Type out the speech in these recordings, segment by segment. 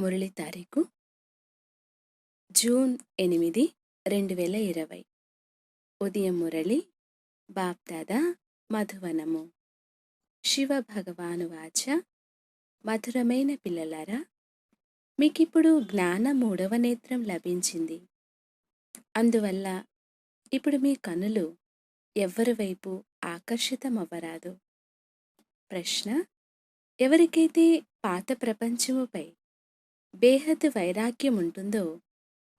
మురళి తారీఖు జూన్ ఎనిమిది రెండు వేల ఇరవై. ఉదయం మురళి బాప్దాదా మధువనము. శివ భగవాను వాచ మధురమైన పిల్లలారా మీకిప్పుడు జ్ఞాన మూడవ నేత్రం లభించింది. అందువల్ల ఇప్పుడు మీ కనులు ఎవ్వరి వైపు ఆకర్షితమవ్వరాదు. ప్రశ్న ఎవరికైతే పాత ప్రపంచముపై బేహద్ వైరాగ్యం ఉంటుందో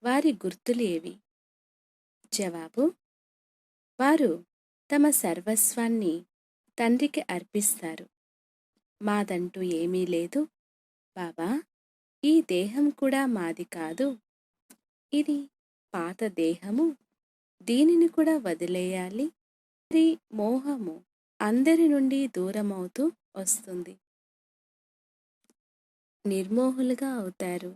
వారి గుర్తులు ఏవి? జవాబు వారు తమ సర్వస్వాన్ని తండ్రికి అర్పిస్తారు. మాదంటూ ఏమీ లేదు. బాబా ఈ దేహం కూడా మాది కాదు. ఇది పాత దేహము. దీనిని కూడా వదిలేయాలి. మరి మోహము. అందరి నుండి దూరమవుతూ వస్తుంది. నిర్మోహులుగా అవుతారు.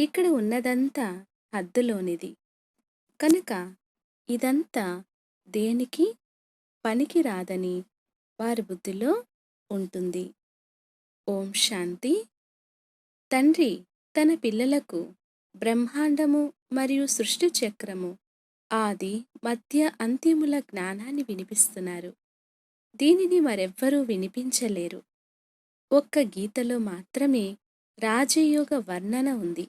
ఇక్కడ ఉన్నదంతా హద్దులోనిది. కనుక ఇదంతా దేనికి? పనికి రాదని వారి బుద్ధిలో ఉంటుంది. ఓం శాంతి. తండ్రి తన పిల్లలకు బ్రహ్మాండము మరియు సృష్టి చక్రము ఆది మధ్య అంత్యముల జ్ఞానాన్ని వినిపిస్తున్నారు. దీనిని మరెవ్వరూ వినిపించలేరు. ఒక్క గీతలో మాత్రమే రాజయోగ వర్ణన ఉంది.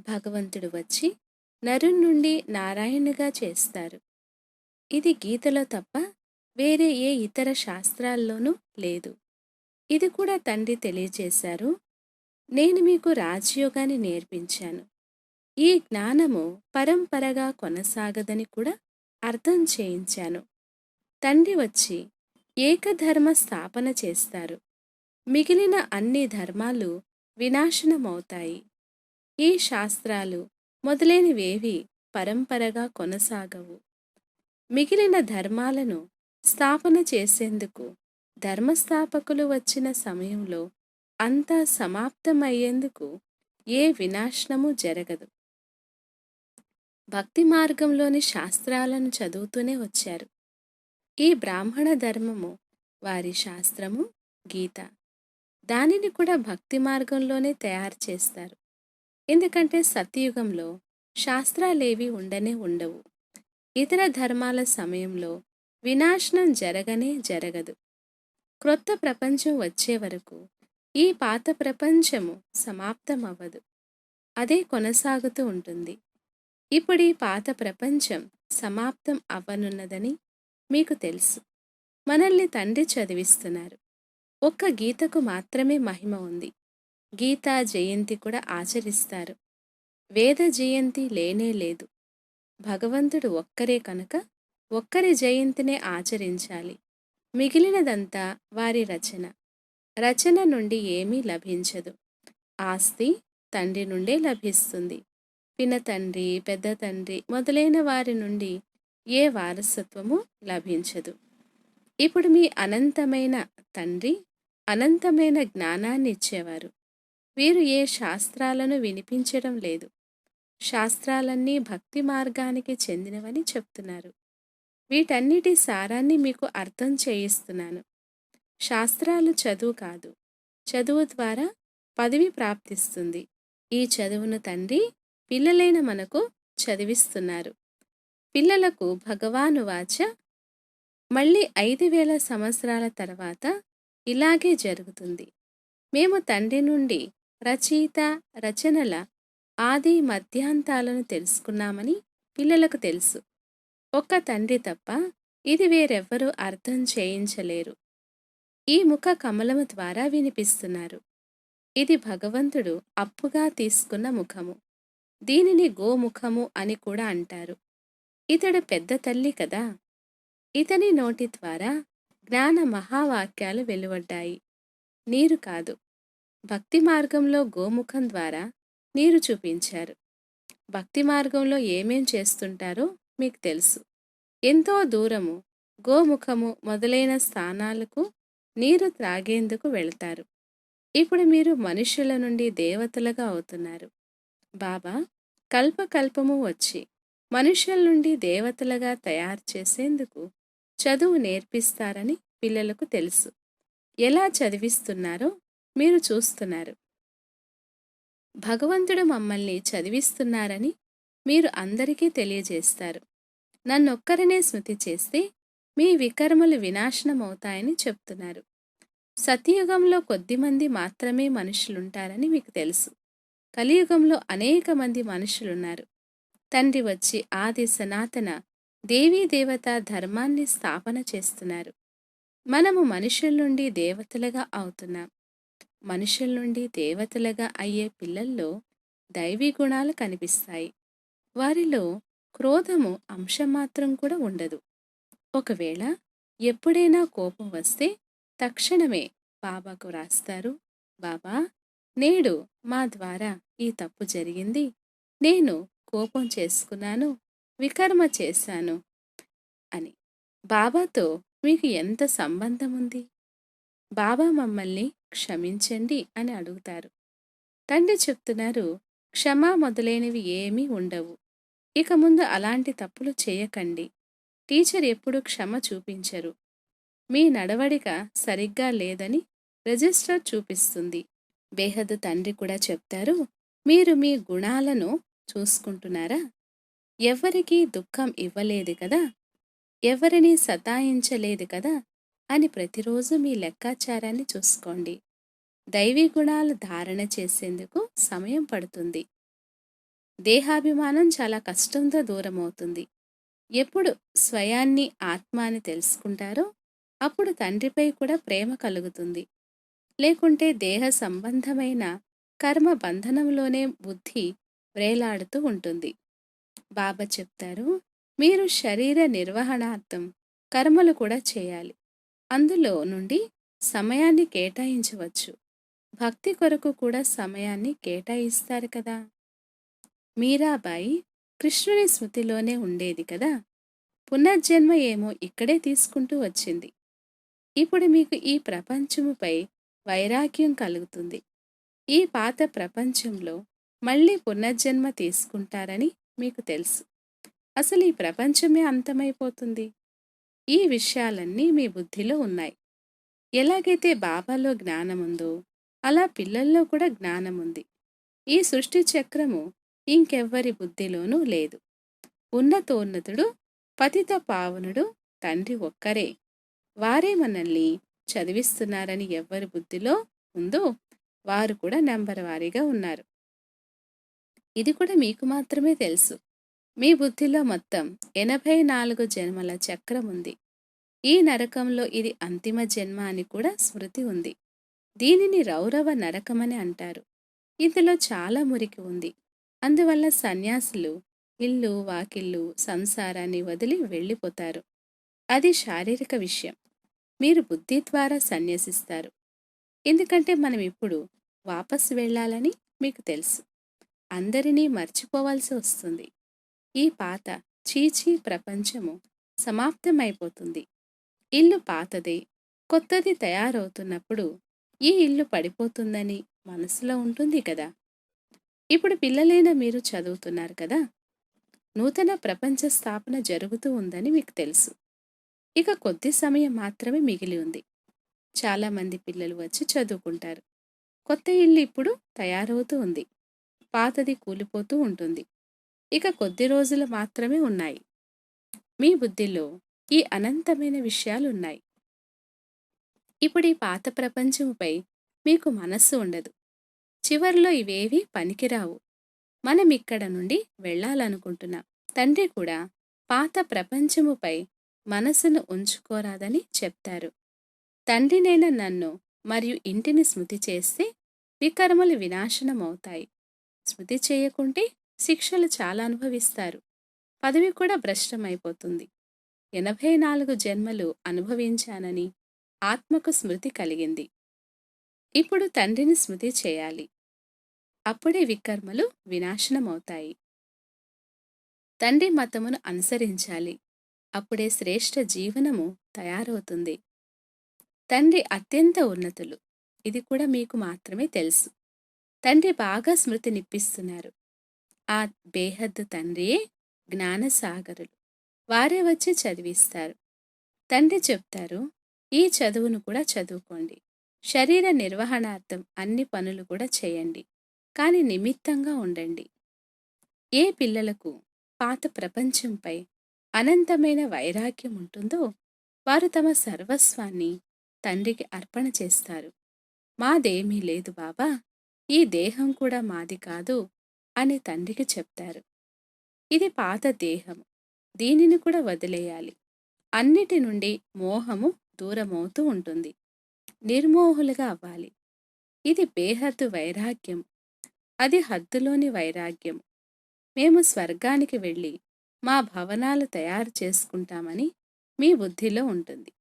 భగవంతుడు వచ్చి నరుణ్ నుండి నారాయణుగా చేస్తారు. ఇది గీతలో తప్ప వేరే ఏ ఇతర శాస్త్రాల్లోనూ లేదు. ఇది కూడా తండ్రి తెలియజేశారు నేను మీకు రాజయోగాన్ని నేర్పించాను. ఈ జ్ఞానము పరంపరగా కొనసాగదని కూడా అర్థం చేయించాను. తండ్రి వచ్చి ఏకధర్మ స్థాపన చేస్తారు. మిగిలిన అన్ని ధర్మాలు వినాశనమవుతాయి. ఈ శాస్త్రాలు మొదలైనవేవి పరంపరగా కొనసాగవు. మిగిలిన ధర్మాలను స్థాపన చేసేందుకు ధర్మస్థాపకులు వచ్చిన సమయంలో అంతా సమాప్తమయ్యేందుకు ఏ వినాశనము జరగదు. భక్తి మార్గంలోని శాస్త్రాలను చదువుతూనే వచ్చారు. ఈ బ్రాహ్మణ ధర్మము వారి శాస్త్రము గీత. దానిని కూడా భక్తి మార్గంలోనే తయారు చేస్తారు. ఎందుకంటే సత్యయుగంలో శాస్త్రాలేవి ఉండనే ఉండవు. ఇతర ధర్మాల సమయంలో వినాశనం జరగనే జరగదు. క్రొత్త ప్రపంచం వచ్చే వరకు ఈ పాత ప్రపంచము సమాప్తమవ్వదు. అదే కొనసాగుతూ ఉంటుంది. ఇప్పుడు ఈ పాత ప్రపంచం సమాప్తం అవ్వనున్నదని మీకు తెలుసు. మనల్ని తండ్రి చదివిస్తున్నారు. ఒక్క గీతకు మాత్రమే మహిమ ఉంది. గీతా జయంతి కూడా ఆచరిస్తారు. వేద జయంతి లేనే లేదు. భగవంతుడు ఒక్కరే కనుక ఒక్కరి జయంతినే ఆచరించాలి. మిగిలినదంతా వారి రచన. రచన నుండి ఏమీ లభించదు. ఆస్తి తండ్రి నుండే లభిస్తుంది. పిన తండ్రి పెద్ద తండ్రి మొదలైన వారి నుండి ఏ వారసత్వము లభించదు. ఇప్పుడు మీ అనంతమైన తండ్రి అనంతమైన జ్ఞానాన్ని ఇచ్చేవారు. వీరు ఏ శాస్త్రాలను వినిపించడం లేదు. శాస్త్రాలన్నీ భక్తి మార్గానికి చెందినవని చెప్తున్నారు. వీటన్నిటి సారాన్ని మీకు అర్థం చేయిస్తున్నాను. శాస్త్రాలు చదువు కాదు. చదువు ద్వారా పదవి ప్రాప్తిస్తుంది. ఈ చదువును తండ్రి పిల్లలైన మనకు చదివిస్తున్నారు. పిల్లలకు భగవాను వాచ మళ్ళీ ఐదు వేల సంవత్సరాల తర్వాత ఇలాగే జరుగుతుంది. మేము తండ్రి నుండి రచయిత రచనల ఆది మధ్యాంతాలను తెలుసుకున్నామని పిల్లలకు తెలుసు. ఒక్క తండ్రి తప్ప ఇది వేరెవ్వరూ అర్థం చేయించలేరు. ఈ ముఖ కమలము ద్వారా వినిపిస్తున్నారు. ఇది భగవంతుడు అప్పుగా తీసుకున్న ముఖము. దీనిని గోముఖము అని కూడా అంటారు. ఇతడు పెద్ద తల్లి కదా. ఇతని నోటి ద్వారా జ్ఞాన మహావాక్యాలు వెలువడ్డాయి. నీరు కాదు. భక్తి మార్గంలో గోముఖం ద్వారా నీరు చూపించారు. భక్తి మార్గంలో ఏమేం చేస్తుంటారో మీకు తెలుసు. ఎంతో దూరము గోముఖము మొదలైన స్థానాలకు నీరు త్రాగేందుకు వెళ్తారు. ఇప్పుడు మీరు మనుషుల నుండి దేవతలుగా అవుతున్నారు. బాబా కల్పకల్పము వచ్చి మనుషుల నుండి దేవతలుగా తయారు చేసేందుకు చదువు నేర్పిస్తారని పిల్లలకు తెలుసు. ఎలా చదివిస్తున్నారో మీరు చూస్తున్నారు. భగవంతుడు మమ్మల్ని చదివిస్తున్నారని మీరు అందరికీ తెలియజేస్తారు. నన్నొక్కరినే స్మృతి చేస్తే మీ వికర్మలు వినాశనమవుతాయని చెప్తున్నారు. సత్యయుగంలో కొద్దిమంది మాత్రమే మనుషులుంటారని మీకు తెలుసు. కలియుగంలో అనేక మంది మనుషులున్నారు. తండ్రి వచ్చి ఆది సనాతన దేవీ దేవత ధర్మాన్ని స్థాపన చేస్తున్నారు. మనము మనుషుల నుండి దేవతలుగా అవుతున్నాం. మనుషుల నుండి దేవతలుగా అయ్యే పిల్లల్లో దైవీ గుణాలు కనిపిస్తాయి. వారిలో క్రోధము అంశం మాత్రం కూడా ఉండదు. ఒకవేళ ఎప్పుడైనా కోపం వస్తే తక్షణమే బాబాకు వ్రాస్తారు బాబా నేడు మా ద్వారా ఈ తప్పు జరిగింది. నేను కోపం చేసుకున్నాను. వికర్మ చేశాను అని. బాబాతో మీకు ఎంత సంబంధం ఉంది? బాబా మమ్మల్ని క్షమించండి అని అడుగుతారు. తండ్రి చెప్తున్నారు క్షమా మొదలైనవి ఏమీ ఉండవు. ఇక ముందు అలాంటి తప్పులు చేయకండి. టీచర్ ఎప్పుడు క్షమ చూపించరు. మీ నడవడిక సరిగ్గా లేదని రిజిస్టర్ చూపిస్తుంది. బేహద్ తండ్రి కూడా చెప్తారు మీరు మీ గుణాలను చూసుకుంటున్నారా? ఎవరికీ దుఃఖం ఇవ్వలేదు కదా? ఎవరిని సతాయించలేదు కదా? అని ప్రతిరోజు మీ లెక్కాచారాన్ని చూసుకోండి. దైవీ గుణాలు ధారణ చేసేందుకు సమయం పడుతుంది. దేహాభిమానం చాలా కష్టంతో దూరమవుతుంది. ఎప్పుడు స్వయాన్ని ఆత్మ అని తెలుసుకుంటారో అప్పుడు తండ్రిపై కూడా ప్రేమ కలుగుతుంది. లేకుంటే దేహ సంబంధమైన కర్మ బంధనంలోనే బుద్ధి వేలాడుతూ ఉంటుంది. బాబా చెప్తారు మీరు శరీర నిర్వహణార్థం కర్మలు కూడా చేయాలి. అందులో నుండి సమయాన్ని కేటాయించవచ్చు. భక్తి కొరకు కూడా సమయాన్ని కేటాయిస్తారు కదా. మీరాబాయి కృష్ణుని స్మృతిలోనే ఉండేది కదా. పునర్జన్మ ఏమో ఇక్కడే తీసుకుంటూ వచ్చింది. ఇప్పుడు మీకు ఈ ప్రపంచముపై వైరాగ్యం కలుగుతుంది. ఈ పాత ప్రపంచంలో మళ్ళీ పునర్జన్మ తీసుకుంటారని మీకు తెలుసు. అసలు ఈ ప్రపంచమే అంతమైపోతుంది. ఈ విషయాలన్నీ మీ బుద్ధిలో ఉన్నాయి. ఎలాగైతే బాబాలో జ్ఞానముందో అలా పిల్లల్లో కూడా జ్ఞానముంది. ఈ సృష్టి చక్రము ఇంకెవ్వరి బుద్ధిలోనూ లేదు. ఉన్నతోన్నతుడు పతిత పావనుడు తండ్రి ఒక్కరే. వారే మనల్ని చదివిస్తున్నారని ఎవ్వరి బుద్ధిలో ఉందో వారు కూడా నెంబర్ వారీగా ఉన్నారు. ఇది కూడా మీకు మాత్రమే తెలుసు. మీ బుద్ధిలో మొత్తం ఎనభై నాలుగు జన్మల చక్రం ఉంది. ఈ నరకంలో ఇది అంతిమ జన్మ అని కూడా స్మృతి ఉంది. దీనిని రౌరవ నరకమని అంటారు. ఇందులో చాలా మురికి ఉంది. అందువల్ల సన్యాసులు ఇల్లు వాకిళ్ళు సంసారాన్ని వదిలి వెళ్ళిపోతారు. అది శారీరక విషయం. మీరు బుద్ధి ద్వారా సన్యసిస్తారు. ఎందుకంటే మనం ఇప్పుడు వాపసు వెళ్ళాలని మీకు తెలుసు. అందరినీ మర్చిపోవాల్సి వస్తుంది. ఈ పాత చీచీ ప్రపంచము సమాప్తమైపోతుంది. ఇల్లు పాతదే. కొత్తది తయారవుతున్నప్పుడు ఈ ఇల్లు పడిపోతుందని మనసులో ఉంటుంది కదా. ఇప్పుడు పిల్లలైన మీరు చదువుతున్నారు కదా. నూతన ప్రపంచ స్థాపన జరుగుతూ ఉందని మీకు తెలుసు. ఇక కొద్ది సమయం మాత్రమే మిగిలి ఉంది. చాలామంది పిల్లలు వచ్చి చదువుకుంటారు. కొత్త ఇల్లు ఇప్పుడు తయారవుతూ ఉంది. పాతది కూలిపోతూ ఉంటుంది. ఇక కొద్ది రోజులు మాత్రమే ఉన్నాయి. మీ బుద్ధిలో ఈ అనంతమైన విషయాలు ఉన్నాయి ఇప్పుడు ఈ పాత ప్రపంచముపై మీకు మనస్సు ఉండదు. చివర్లో ఇవేవి పనికిరావు. మనం ఇక్కడ నుండి వెళ్ళాలనుకుంటున్నాం. తండ్రి కూడా పాత ప్రపంచముపై మనసును ఉంచుకోరాదని చెప్తారు. తండ్రినైన నన్ను మరియు ఇంటిని స్మృతి చేస్తే వికర్మలు వినాశనమవుతాయి. స్మృతి చేయకుంటే శిక్షలు చాలా అనుభవిస్తారు. పదవి కూడా భ్రష్టమైపోతుంది. ఎనభై నాలుగు జన్మలు అనుభవించానని ఆత్మకు స్మృతి కలిగింది. ఇప్పుడు తండ్రిని స్మృతి చేయాలి. అప్పుడే వికర్మలు వినాశనమవుతాయి. తండ్రి మతమును అనుసరించాలి. అప్పుడే శ్రేష్ఠ జీవనము తయారవుతుంది. తండ్రి అత్యంత ఉన్నతులు. ఇది కూడా మీకు మాత్రమే తెలుసు. తండ్రి బాగా స్మృతి నిప్పిస్తున్నారు. ఆ బేహద్దు తండ్రియే జ్ఞానసాగరులు. వారే వచ్చి చదివిస్తారు. తండ్రి చెప్తారు ఈ చదువును కూడా చదువుకోండి. శరీర నిర్వహణార్థం అన్ని పనులు కూడా చేయండి. కానీ నిమిత్తంగా ఉండండి. ఏ పిల్లలకు పాత ప్రపంచంపై అనంతమైన వైరాగ్యం ఉంటుందో వారు తమ సర్వస్వాన్ని తండ్రికి అర్పణ చేస్తారు. మాదేమీ లేదు బాబా. ఈ దేహం కూడా మాది కాదు అని తండ్రికి చెప్తారు. ఇది పాత దేహం. దీనిని కూడా వదిలేయాలి. అన్నిటి నుండి మోహము దూరమవుతూ ఉంటుంది. నిర్మోహులుగా అవ్వాలి. ఇది బేహద్దు వైరాగ్యం. అది హద్దులోని వైరాగ్యం. మేము స్వర్గానికి వెళ్ళి మా భవనాలు తయారు చేసుకుంటామని మీ బుద్ధిలో ఉంటుంది.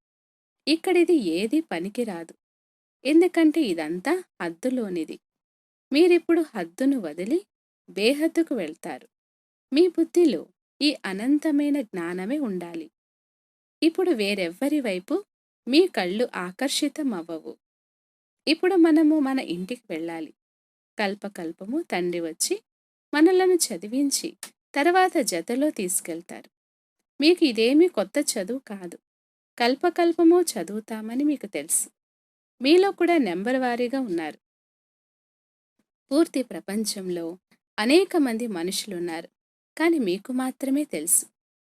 ఇక్కడిది ఏది పనికిరాదు. ఎందుకంటే ఇదంతా హద్దులోనిది. మీరిప్పుడు హద్దును వదిలి బేహద్దుకు వెళ్తారు. మీ బుద్ధిలో ఈ అనంతమైన జ్ఞానమే ఉండాలి. ఇప్పుడు వేరెవ్వరి వైపు మీ కళ్ళు ఆకర్షితం అవ్వవు ఇప్పుడు మనము మన ఇంటికి వెళ్ళాలి. కల్పకల్పము తండ్రి వచ్చి మనలను చదివించి తర్వాత జతలో తీసుకెళ్తారు. మీకు ఇదేమీ కొత్త చదువు కాదు. కల్పకల్పము చదువుతామని మీకు తెలుసు. మీలో కూడా నెంబర్ వారీగా ఉన్నారు. పూర్తి ప్రపంచంలో అనేక మంది మనుషులున్నారు. కానీ మీకు మాత్రమే తెలుసు.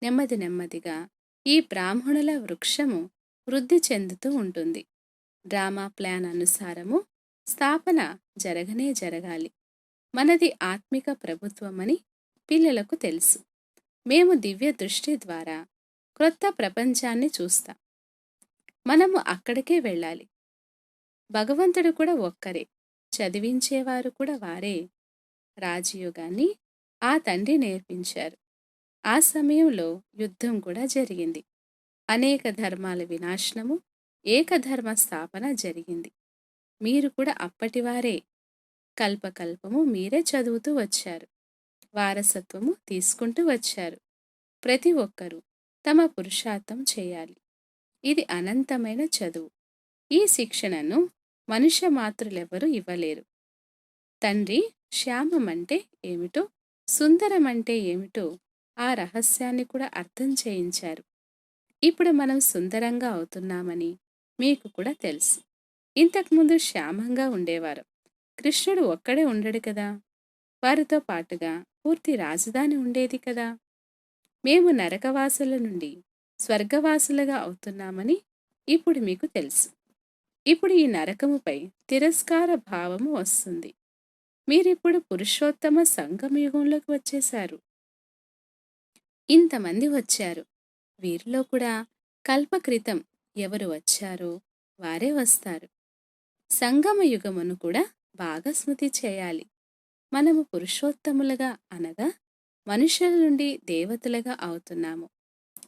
నెమ్మది నెమ్మదిగా ఈ బ్రాహ్మణుల వృక్షము వృద్ధి చెందుతూ ఉంటుంది. డ్రామా ప్లాన్ అనుసారము స్థాపన జరగనే జరగాలి. మనది ఆత్మిక ప్రభుత్వమని పిల్లలకు తెలుసు. మేము దివ్య దృష్టి ద్వారా క్రొత్త ప్రపంచాన్ని చూస్తాం. మనము అక్కడికే వెళ్ళాలి. భగవంతుడు కూడా ఒక్కరే. చదివించేవారు కూడా వారే. రాజయోగాన్ని ఆ తండ్రి నేర్పించారు. ఆ సమయంలో యుద్ధం కూడా జరిగింది. అనేక ధర్మాల వినాశనము ఏకధర్మ స్థాపన జరిగింది. మీరు కూడా అప్పటివారే కల్పకల్పము మీరే చదువుతూ వచ్చారు. వారసత్వము తీసుకుంటూ వచ్చారు. ప్రతి ఒక్కరూ తమ పురుషార్థం చేయాలి. ఇది అనంతమైన చదువు. ఈ శిక్షణను మనుష్య మాతృలెవరూ ఇవ్వలేరు. తండ్రి శ్యామం అంటే ఏమిటో సుందరం అంటే ఏమిటో ఆ రహస్యాన్ని కూడా అర్థం చేయించారు. ఇప్పుడు మనం సుందరంగా అవుతున్నామని మీకు కూడా తెలుసు. ఇంతకుముందు శ్యామంగా ఉండేవారు. కృష్ణుడు ఒక్కడే ఉండడు కదా? వారితో పాటుగా పూర్తి రాజధాని ఉండేది కదా? మేము నరకవాసుల నుండి స్వర్గవాసులుగా అవుతున్నామని ఇప్పుడు మీకు తెలుసు. ఇప్పుడు ఈ నరకముపై తిరస్కార భావము వస్తుంది. మీరిప్పుడు పురుషోత్తమ సంగమయుగంలోకి వచ్చేశారు. ఇంతమంది వచ్చారు. వీరిలో కూడా కల్పక్రితం ఎవరు వచ్చారో వారే వస్తారు. సంగమ యుగమును కూడా బాగా స్మృతి చేయాలి. మనము పురుషోత్తములుగా అనగా మనుషుల నుండి దేవతలుగా అవుతున్నాము.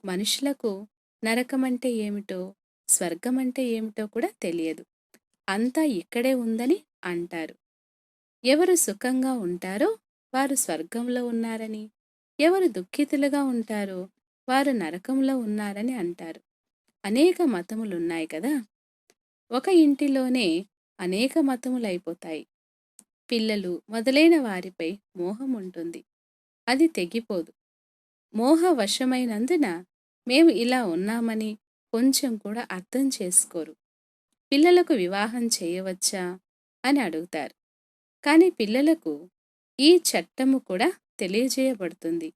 మనుషులకు నరకమంటే ఏమిటో స్వర్గం అంటే ఏమిటో కూడా తెలియదు. అంతా ఇక్కడే ఉందని అంటారు. ఎవరు సుఖంగా ఉంటారో వారు స్వర్గంలో ఉన్నారని ఎవరు దుఃఖితులుగా ఉంటారో వారు నరకంలో ఉన్నారని అంటారు. అనేక మతములున్నాయి కదా! ఒక ఇంటిలోనే అనేక మతములైపోతాయి. పిల్లలు మొదలైన వారిపై మోహం ఉంటుంది. అది తెగిపోదు. మోహ వశమైనందున మేము ఇలా ఉన్నామని కొంచెం కూడా అర్థం చేసుకోరు. పిల్లలకు వివాహం చేయవచ్చా? అని అడుగుతారు. కానీ పిల్లలకు ఈ చట్టము కూడా తెలియజేయబడుతుంది.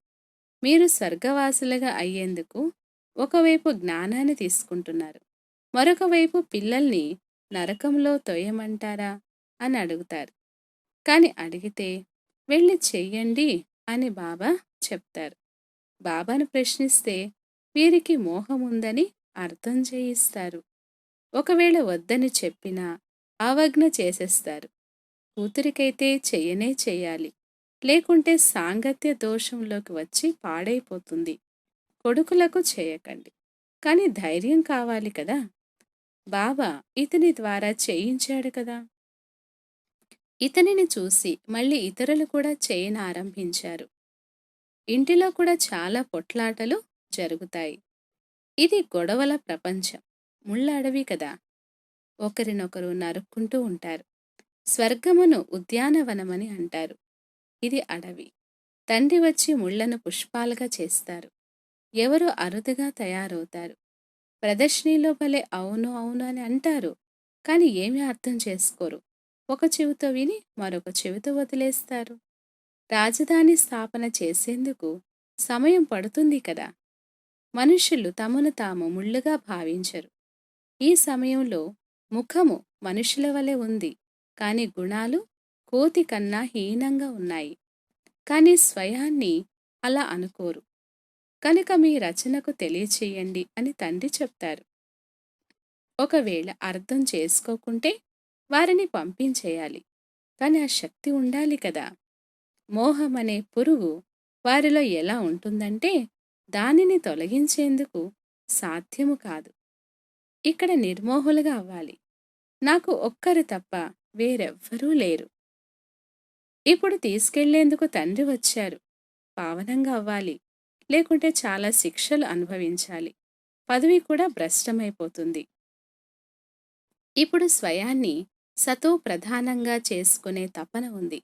మీరు స్వర్గవాసులుగా అయ్యేందుకు ఒకవైపు జ్ఞానాన్ని తీసుకుంటున్నారు. మరొక వైపు పిల్లల్ని నరకంలో తొయ్యమంటారా అని అడుగుతారు. కానీ అడిగితే వెళ్ళి చెయ్యండి అని బాబా చెప్తారు. బాబాను ప్రశ్నిస్తే వీరికి మోహం ఉందని అర్థం చేయిస్తారు. ఒకవేళ వద్దని చెప్పినా అవజ్ఞ చేసేస్తారు. కూతురికైతే చెయ్యనే చెయ్యాలి. లేకుంటే సాంగత్య దోషంలోకి వచ్చి పాడైపోతుంది. కొడుకులకు చేయకండి. కానీ ధైర్యం కావాలి కదా. బాబా ఇతని ద్వారా చేయించాడు కదా. ఇతనిని చూసి మళ్ళీ ఇతరులు కూడా చేయనారంభించారు. ఇంటిలో కూడా చాలా పొట్లాటలు జరుగుతాయి. ఇది గొడవల ప్రపంచం. ముళ్ళ అడవి కదా. ఒకరినొకరు నరుక్కుంటూ ఉంటారు. స్వర్గమును ఉద్యానవనమని అంటారు. ఇది అడవి. తండ్రి వచ్చి ముళ్ళను పుష్పాలుగా చేస్తారు. ఎవరు అరుదుగా తయారవుతారు? ప్రదర్శనలో భలే అవును అవును అని అంటారు. కానీ ఏమీ అర్థం చేసుకోరు. ఒక చెవితో విని మరొక చెవితో వదిలేస్తారు. రాజధాని స్థాపన చేసేందుకు సమయం పడుతుంది కదా. మనుషులు తమను తాము ముళ్ళుగా భావించరు. ఈ సమయంలో ముఖము మనుషుల వలె ఉంది కాని గుణాలు కోతి కన్నా హీనంగా ఉన్నాయి. కానీ స్వయాన్ని అలా అనుకోరు. కనుక మీ రచనకు తెలియచేయండి అని తండ్రి చెప్తారు. ఒకవేళ అర్థం చేసుకోకుంటే వారిని పంపించేయాలి. కానీ ఆ శక్తి ఉండాలి కదా. మోహం అనే పురుగు వారిలో ఎలా ఉంటుందంటే దానిని తొలగించేందుకు సాధ్యము కాదు. ఇక్కడ నిర్మోహులుగా అవ్వాలి. నాకు ఒక్కరు తప్ప వేరెవ్వరూ లేరు. ఇప్పుడు తీసుకెళ్ళేందుకు తండ్రి వచ్చారు. పావనంగా అవ్వాలి. లేకుంటే చాలా శిక్షలు అనుభవించాలి. పదవి కూడా భ్రష్టమైపోతుంది. ఇప్పుడు స్వయాన్ని సతో ప్రధానంగా చేసుకునే తపన ఉంది.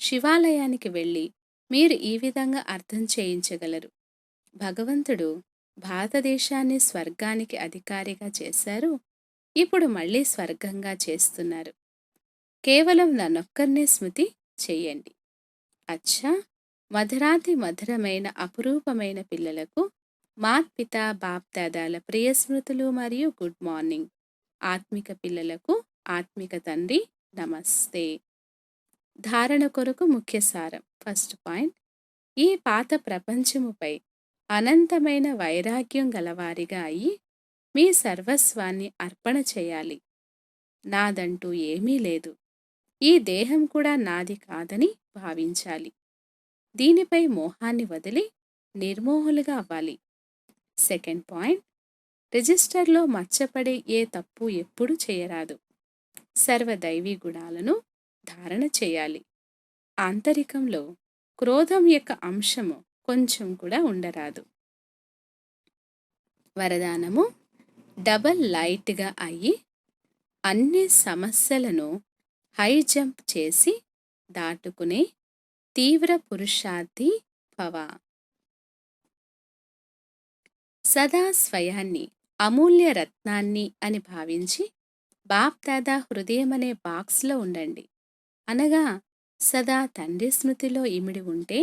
శివాలయానికి వెళ్ళి మీరు ఈ విధంగా అర్థం చేయించగలరు. భగవంతుడు భారతదేశాన్ని స్వర్గానికి అధికారిగా చేశారు. ఇప్పుడు మళ్ళీ స్వర్గంగా చేస్తున్నారు. కేవలం నన్నొక్కరినే స్మృతి చేయండి. అచ్చా! మధురాతి మధురమైన అపురూపమైన పిల్లలకు మాత్పిత బాప్దాదాల ప్రియ స్మృతులు మరియు గుడ్ మార్నింగ్. ఆత్మిక పిల్లలకు ఆత్మిక తండ్రి నమస్తే. ధారణ కొరకు ముఖ్య సారం. First point. ఈ పాత ప్రపంచముపై అనంతమైన వైరాగ్యం గలవారిగా అయి మీ సర్వస్వాన్ని అర్పణ చేయాలి. నాదంటూ ఏమీ లేదు. ఈ దేహం కూడా నాది కాదని భావించాలి. దీనిపై మోహాన్ని వదిలి నిర్మోహులుగా అవ్వాలి. Second point. రిజిస్టర్లో మచ్చపడే ఏ తప్పు ఎప్పుడు చేయరాదు. సర్వదైవీ గుణాలను ధారణ చేయాలి. ఆంతరికంలో క్రోధం యొక్క అంశము కొంచెం కూడా ఉండరాదు. వరదానము డబల్ లైట్గా అయ్యి అన్ని సమస్యలను హై జంప్ చేసి దాటుకునే తీవ్ర పురుషార్థి భవ. సదా స్వయాన్ని అమూల్య రత్నాన్ని అని భావించి బాప్దాదా హృదయం అనే బాక్స్లో ఉండండి. అనగా సదా తండ్రి స్మృతిలో ఇమిడి ఉంటే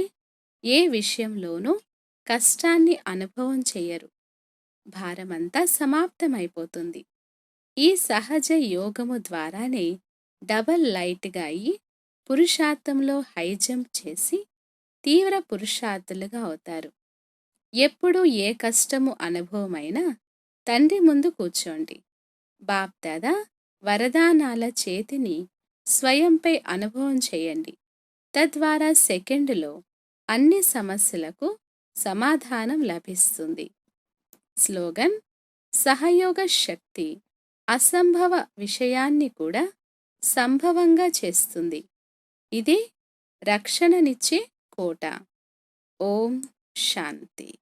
ఏ విషయంలోనూ కష్టాన్ని అనుభవం చెయ్యరు. భారమంతా సమాప్తమైపోతుంది. ఈ సహజ యోగము ద్వారానే డబల్ లైట్గా అయి పురుషార్థంలో హై జంప్ చేసి తీవ్ర పురుషార్థులుగా అవుతారు. ఎప్పుడు ఏ కష్టము అనుభవమైనా తండ్రి ముందు కూర్చోండి. బాప్దాదా వరదానాల చేతిని స్వయంపై అనుభవం చేయండి. తద్వారా సెకండులో అన్ని సమస్యలకు సమాధానం లభిస్తుంది. స్లోగన్ సహయోగ శక్తి అసంభవ విషయాన్ని కూడా సంభవంగా చేస్తుంది. ఇది రక్షణనిచ్చే కోట. ఓం శాంతి.